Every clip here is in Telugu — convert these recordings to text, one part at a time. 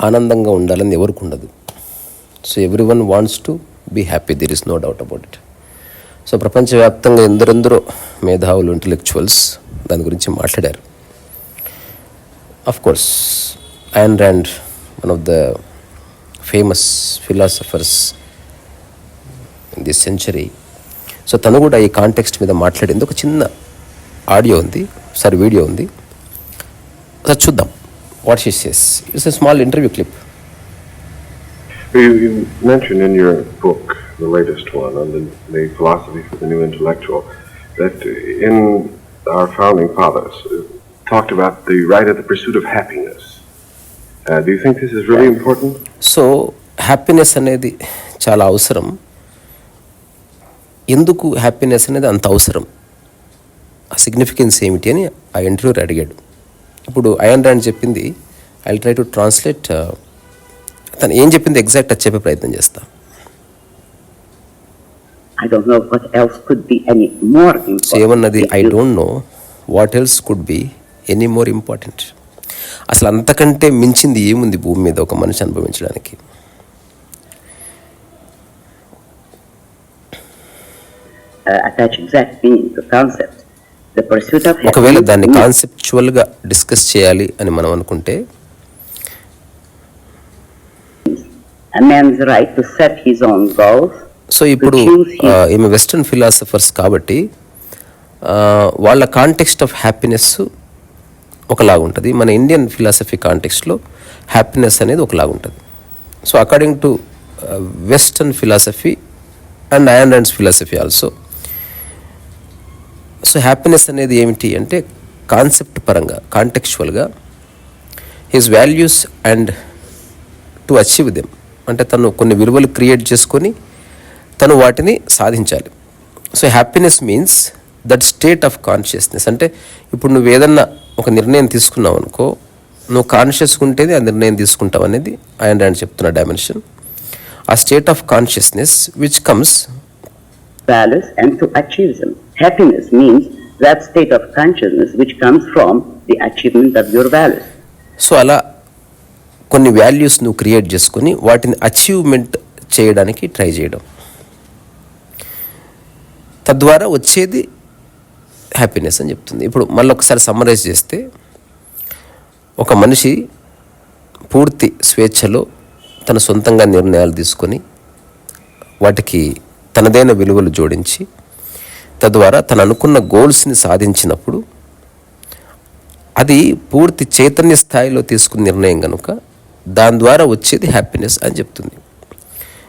ఆనందంగా ఉండాలని ఎవరికి ఉండదు. So everyone wants to be happy there is no doubt about it so ప్రపంచవ్యాప్తంగా ఎందరెందరో మేధావులు ఇంటలెక్చువల్స్ దాని గురించి మాట్లాడారు. Of course Ayn Rand one of the famous philosophers in this century so తను కూడా ఈ కాంటెక్స్ట్ మీద మాట్లాడింది ఒక చిన్న ఆడియో ఉంది. సారీ వీడియో ఉంది. ఒకసారి చూద్దాం. What she says it's a small interview clip You, you mentioned in your book, the latest one, on the, the philosophy for the new intellectual, that in our founding fathers uh, talked about the right of the pursuit of happiness. Uh, do you think this is really important? So happiness అనేది చాలా అవసరం ఎందుకు హ్యాపీనెస్ అనేది అంత అవసరం ఆ సిగ్నిఫికెన్స్ ఏమిటి అని ఆ ఇంటర్వ్యూర్ అడిగాడు ఇప్పుడు అయన్ రాండ్ చెప్పింది ఐ ట్రై టు ట్రాన్స్లేట్ తను ఏం చెప్పింది ఎగ్జాక్ట్ అది చెప్పే ప్రయత్నం చేస్తా. సో ఏమన్నది I don't know what else could be any more important అసలు అంతకంటే మించింది ఏముంది భూమి మీద ఒక మనిషి అనుభవించడానికి uh, attach exact meaning to concept. ఒకవేళ దాన్ని కాన్సెప్చువల్గా డిస్కస్ చేయాలి అని మనం అనుకుంటే సో ఇప్పుడు ఈమె వెస్ట్రన్ ఫిలాసఫర్స్ కాబట్టి వాళ్ళ కాంటెక్స్ట్ ఆఫ్ హ్యాపీనెస్ ఒకలాగా ఉంటుంది. మన ఇండియన్ ఫిలాసఫీ కాంటెక్స్ట్లో హ్యాపీనెస్ అనేది ఒకలాగా ఉంటుంది. So according to western philosophy and Ayn Rand philosophy also so happiness అనేది ఏమిటి అంటే కాన్సెప్ట్ పరంగా కాంటెక్చువల్గా his values and to achieve them అంటే తను కొన్ని విలువలు క్రియేట్ చేసుకొని తను వాటిని సాధించాలి. So happiness means that state of consciousness అంటే ఇప్పుడు నువ్వు ఏదన్నా ఒక నిర్ణయం తీసుకున్నావు అనుకో నువ్వు కాన్షియస్గా ఉంటేనే ఆ నిర్ణయం తీసుకుంటావు అనేది ఆయన ఆయన చెప్తున్న డైమెన్షన్ ఆ state of consciousness which comes values, and to achieve them. Happiness means that state of consciousness which comes from the achievement of your values. So అలా కొన్ని వాల్యూస్ నువ్వు క్రియేట్ చేసుకొని వాటిని అచీవ్మెంట్ చేయడానికి ట్రై చేయడం తద్వారా వచ్చేది హ్యాపీనెస్ అని చెప్తుంది ఇప్పుడు మళ్ళీ ఒకసారి సమ్మరైజ్ చేస్తే ఒక మనిషి పూర్తి స్వేచ్ఛలో తన సొంతంగా నిర్ణయాలు తీసుకొని వాటికి తనదైన విలువలు జోడించి తద్వారా తను అనుకున్న గోల్స్ని సాధించినప్పుడు అది పూర్తి చైతన్య స్థాయిలో తీసుకున్న నిర్ణయం కనుక దాని ద్వారా వచ్చేది హ్యాపీనెస్ అని చెప్తుంది.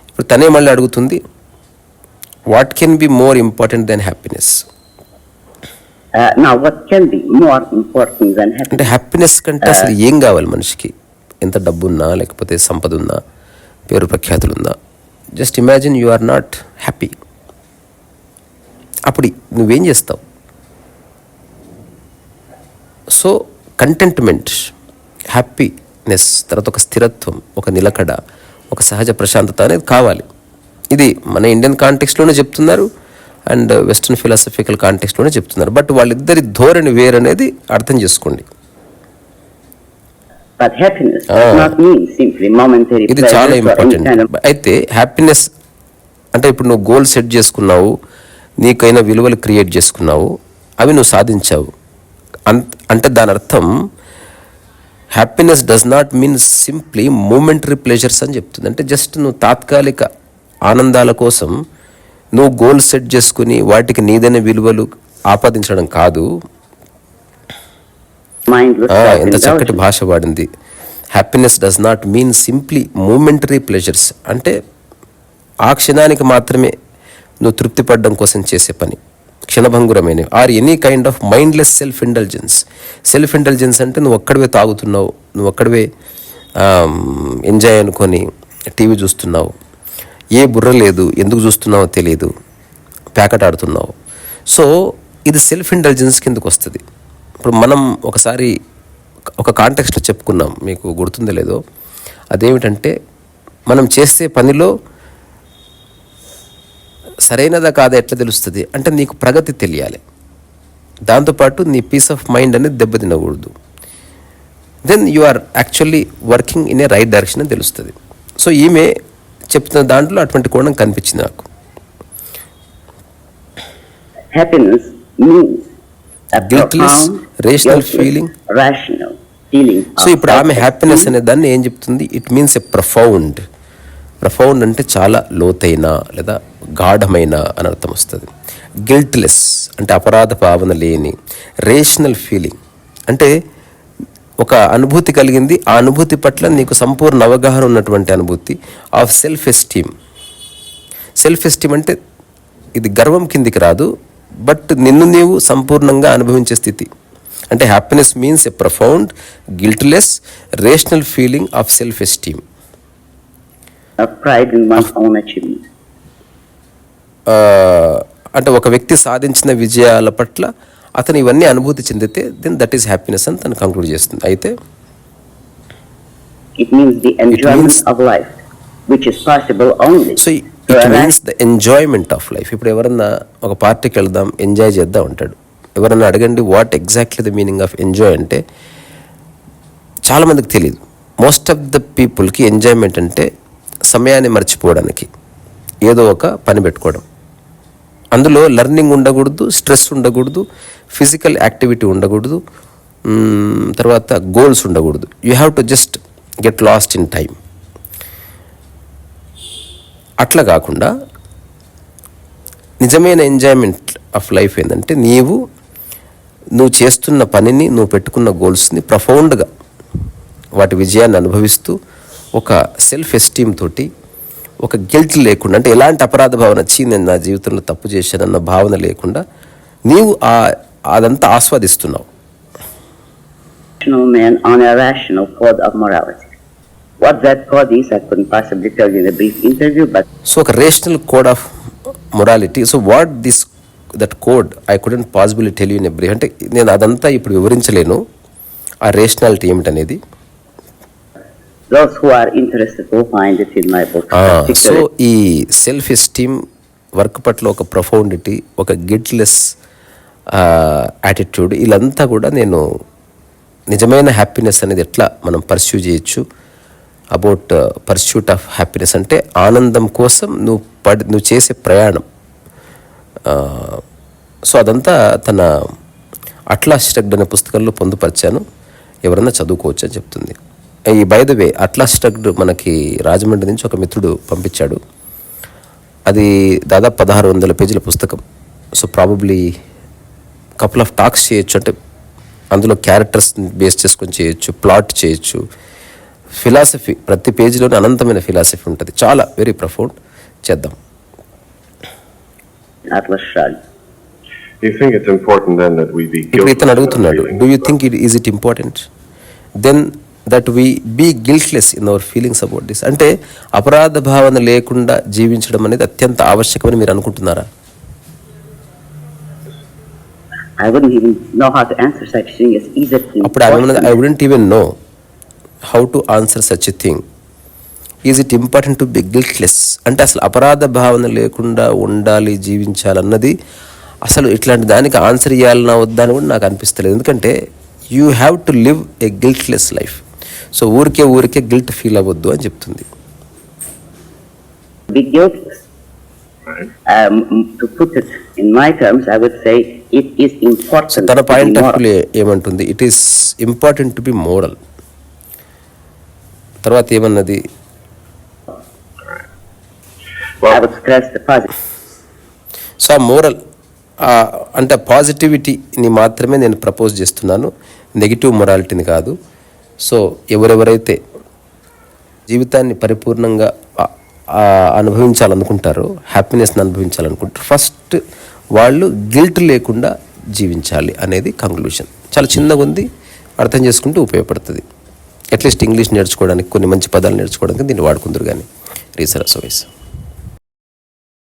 ఇప్పుడు తనే మళ్ళీ అడుగుతుంది what can be more important than happiness Uh, అంటే? హ్యాపీనెస్ కంటే అసలు ఏం కావాలి మనిషికి? ఎంత డబ్బు ఉన్నా లేకపోతే సంపద ఉన్నా పేరు ప్రఖ్యాతులు ఉందా just imagine you are not happy. అప్పుడు నువ్వేం చేస్తావు? సో కంటెంట్మెంట్ హ్యాపీనెస్ తర్వాత ఒక స్థిరత్వం ఒక నిలకడ ఒక సహజ ప్రశాంతత అనేది కావాలి. ఇది మన ఇండియన్ కాంటెక్స్లోనే చెప్తున్నారు అండ్ వెస్ట్రన్ ఫిలాసఫికల్ కాంటెక్స్లోనే చెప్తున్నారు. బట్ వాళ్ళిద్దరి ధోరణి వేరనేది అర్థం చేసుకోండి. ఇది pleasure చాలా ఇంపార్టెంట్ అయితే హ్యాపీనెస్ అంటే ఇప్పుడు నువ్వు గోల్ సెట్ చేసుకున్నావు నీకైన విలువలు క్రియేట్ చేసుకున్నావు అవి నువ్వు సాధించావు. అంటే దాని అర్థం happiness does not mean simply momentary pleasures అని చెప్తుంది. అంటే జస్ట్ నువ్వు తాత్కాలిక ఆనందాల కోసం నువ్వు గోల్ సెట్ చేసుకుని వాటికి నీదైన విలువలు ఆపాదించడం కాదు. ఎంత చక్కటి. భాష వాడింది. Happiness does not mean simply momentary pleasures అంటే ఆ క్షణానికి మాత్రమే నువ్వు తృప్తి పడడం కోసం చేసే పని. క్షణభంగురమైనవి or any kind of mindless self intelligence self intelligence అంటే నువ్వు ఒక్కడవే తాగుతున్నావు నువ్వు ఒక్కడవే ఎంజాయ్ అనుకొని టీవీ చూస్తున్నావు. ఏ బుర్ర లేదు ఎందుకు చూస్తున్నావో తెలియదు. ప్యాకెట్ ఆడుతున్నావు. సో ఇది సెల్ఫ్ ఇంటెలిజెన్స్ కిందకు వస్తుంది. ఇప్పుడు మనం ఒకసారి ఒక కాంటెక్స్ట్లో చెప్పుకున్నాం మీకు గుర్తుందో లేదో. అదేమిటంటే మనం చేసే పనిలో సరైనదా కాదా ఎట్లా తెలుస్తుంది? అంటే నీకు ప్రగతి తెలియాలి. దాంతోపాటు నీ పీస్ ఆఫ్ మైండ్ అనేది దెబ్బతినకూడదు then you are actually working in a right direction అని తెలుస్తుంది. సో ఈమె చెప్తున్న దాంట్లో అటువంటి కోణం కనిపించింది నాకు. Happiness Guiltless, rational guiltless, feeling. rational feeling. So of ఇప్పుడు ఆమె హ్యాపీనెస్. అనే దాన్ని ఏం చెప్తుంది it means a profound profound అంటే చాలా లోతైన లేదా గాఢమైన అని అర్థం వస్తుంది గిల్ట్లెస్ అంటే అపరాధ భావన లేని రేషనల్ ఫీలింగ్ అంటే ఒక అనుభూతి కలిగింది ఆ అనుభూతి పట్ల నీకు సంపూర్ణ అవగాహన ఉన్నటువంటి అనుభూతి of self esteem self esteem అంటే ఇది గర్వం కిందికి రాదు బట్ నిన్ను నీవు సంపూర్ణంగా అనుభవించే స్థితి. అంటే happiness means a profound guiltless rational feeling of self esteem. అంటే ఒక వ్యక్తి సాధించిన విజయాల పట్ల అతను ఇవన్నీ అనుభూతి చెందితే దెన్ దట్ ఈస్ హ్యాపీనెస్ అని తను కంక్లూడ్ చేస్తుంది. అయితే so means the enjoyment of life ఇప్పుడు ఎవరన్నా ఒక పార్టీకి వెళ్దాం ఎంజాయ్ చేద్దాం అంటాడు. ఎవరన్నా అడగండి what exactly the meaning of enjoy అంటే చాలామందికి తెలియదు మోస్ట్ ఆఫ్ ద పీపుల్కి ఎంజాయ్మెంట్ అంటే సమయాన్ని మర్చిపోవడానికి. ఏదో ఒక పని పెట్టుకోవడం. అందులో లెర్నింగ్ ఉండకూడదు స్ట్రెస్ ఉండకూడదు ఫిజికల్ యాక్టివిటీ ఉండకూడదు తర్వాత గోల్స్ ఉండకూడదు. You have to just get lost in time అట్లా కాకుండా నిజమైన ఎంజాయ్మెంట్ ఆఫ్ లైఫ్ ఏంటంటే నీవు నువ్వు చేస్తున్న పనిని నువ్వు పెట్టుకున్న గోల్స్ని ప్రఫౌండ్గా వాటి విజయాన్ని అనుభవిస్తూ ఒక సెల్ఫ్ ఎస్టీమ్ తోటి ఒక గిల్ట్ లేకుండా అంటే ఎలాంటి అపరాధ భావన వచ్చి నేను నా జీవితంలో తప్పు చేశానన్న భావన లేకుండా నీవు ఆ అదంతా ఆస్వాదిస్తున్నావు man on a rational code of morality. What that code is, I couldn't possibly tell you in a brief interview, but so ఒక rational code of morality so what this that code I couldn't possibility tell you in brief అంటే నేను అదంతా ఇప్పుడు వివరించలేను. ఆ రేషనాలిటీ ఏమిటనేది? Those who are interested will find it in my book. So ఈ సెల్ఫ్ ఎస్టీమ్ వర్క్ పట్ల ఒక ప్రొఫౌండిటీ ఒక గిట్లెస్ యాటిట్యూడ్ వీళ్ళంతా కూడా నేను నిజమైన హ్యాపీనెస్ అనేది ఎట్లా మనం పర్స్యూ చేయొచ్చు? అబౌట్ పర్స్యూట్ ఆఫ్ హ్యాపీనెస్ అంటే ఆనందం కోసం నువ్వు పడి నువ్వు చేసే ప్రయాణం. సో అదంతా తన అట్లాస్ స్ట్రగ్డ్ అనే పుస్తకంలో పొందుపరిచాను. ఎవరన్నా చదువుకోవచ్చు అని చెప్తుంది. ఈ by the way Atlas Shrugged మనకి రాజమండ్రి నుంచి ఒక మిత్రుడు పంపించాడు. అది దాదాపు పదహారు వందల పేజీల పుస్తకం. So probably couple of talks చేయొచ్చు. అంటే అందులో క్యారెక్టర్స్ బేస్ చేసుకొని చేయొచ్చు ప్లాట్ చేయొచ్చు. ఫిలాసఫీ ప్రతి పేజీలోనే అనంతమైన ఫిలాసఫీ ఉంటుంది. చాలా వెరీ ప్రఫౌండ్ చేద్దాం. ఇప్పుడు ఇతను అడుగుతున్నాడు? Do you think it is it important than that we be guiltless in our feelings about this అంటే అపరాధ భావన లేకుండా జీవించడం అనేది అత్యంత ఆవశ్యకమని మీరు అనుకుంటున్నారా? I wouldn't even know how to answer such thing. As is it అప్పుడు? I wouldn't even know how to answer such a thing is it important to be guiltless అంటే అసలు అపరాధ భావన లేకుండా ఉండాలి జీవించాలన్నది అసలు ఇట్లాంటి దానికి ఆన్సర్ ఇవ్వాలన్నా వద్దా అని కూడా నాకు అనిపిస్తలేదు. ఎందుకంటే you have to live a guiltless life so ఊరికే ఊరికే గిల్ట్ ఫీల్ అవ్వద్దు అని చెప్తుంది. Um, to put it in my terms, I would say it is so important తన పాయింట్ ఆఫ్ ఏమంటుంది? It is important to be moral తర్వాత ఏమన్నది. సో ఆ మోరల్ అంటే పాజిటివిటీని మాత్రమే నేను ప్రపోజ్ చేస్తున్నాను. నెగిటివ్ మొరాలిటీని కాదు. సో ఎవరెవరైతే జీవితాన్ని పరిపూర్ణంగా అనుభవించాలనుకుంటారో హ్యాపీనెస్ని అనుభవించాలనుకుంటారు ఫస్ట్ వాళ్ళు గిల్ట్ లేకుండా జీవించాలి అనేది కంక్లూషన్ చాలా చిన్నగా ఉంది. అర్థం చేసుకుంటే ఉపయోగపడుతుంది. అట్లీస్ట్ ఇంగ్లీష్ నేర్చుకోవడానికి కొన్ని మంచి పదాలు నేర్చుకోవడానికి దీన్ని వాడుకుందరు కానీ రీసరస్ వైస్.